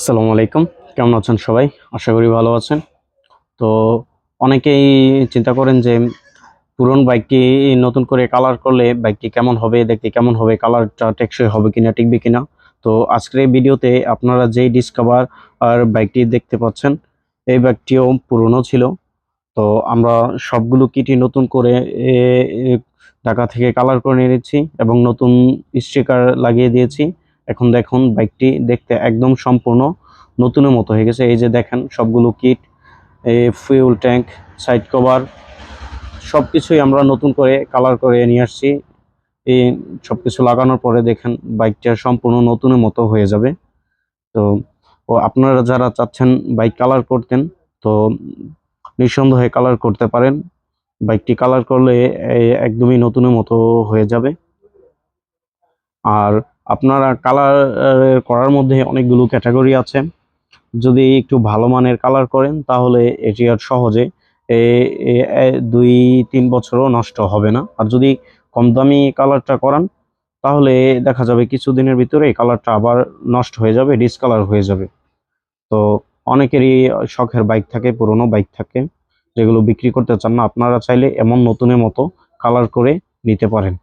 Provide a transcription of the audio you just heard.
আসসালামু আলাইকুম। কেমন আছেন সবাই? আশা করি ভালো আছেন। তো অনেকেই চিন্তা করেন যে পুরনো বাইকটি নতুন করে কালার করলে বাইকটি কেমন হবে, দেখতে কেমন হবে কালারটা টেকসই হবে কিনা, টিকবে কিনা? তো আজকের এই ভিডিওতে আপনারা যেই ডিসকভার আর বাইকটি দেখতে পাচ্ছেন, এই বাইকটিও পুরনো ছিল। তো আমরা সবগুলো কিটি নতুন করে ঢাকা থেকে কালার করে নিয়ে নিচ্ছি এবং নতুন স্টিকার লাগিয়ে দিয়েছি। এখন দেখুন বাইকটি দেখতে একদম সম্পূর্ণ নতুনের মতো হয়ে গেছে। এই যে দেখেন, সবগুলো কিট এই ফুয়েল ট্যাঙ্ক সাইড কভার সব কিছুই আমরা নতুন করে কালার করে নিয়ে আসছি। এই সব কিছু লাগানোর পরে দেখেন বাইকটা সম্পূর্ণ নতুনের মতো হয়ে যাবে। তো, ও আপনারা যারা চাচ্ছেন বাইক কালার করতেন, তো নিঃসন্দেহে কালার করতে পারেন। বাইকটি কালার করলে একদমই নতুনের মতো হয়ে যাবে। আর আপনারা কালার করার মধ্যে অনেকগুলো ক্যাটাগরি আছে। যদি একটু ভালো মানের কালার করেন, তাহলে এটি আর সহজে দুই, তিন বছরও নষ্ট হবে না। আর যদি কম দামি কালারটা করান, তাহলে দেখা যাবে কিছুদিনের ভিতরে এই কালারটা আবার নষ্ট হয়ে যাবে ডিসকালার হয়ে যাবে। তো অনেকেরই শখের বাইক থাকে, পুরনো বাইক থাকে, যেগুলো বিক্রি করতে চান না, আপনারা চাইলে এমন নতুনের মতো কালার করে নিতে পারেন।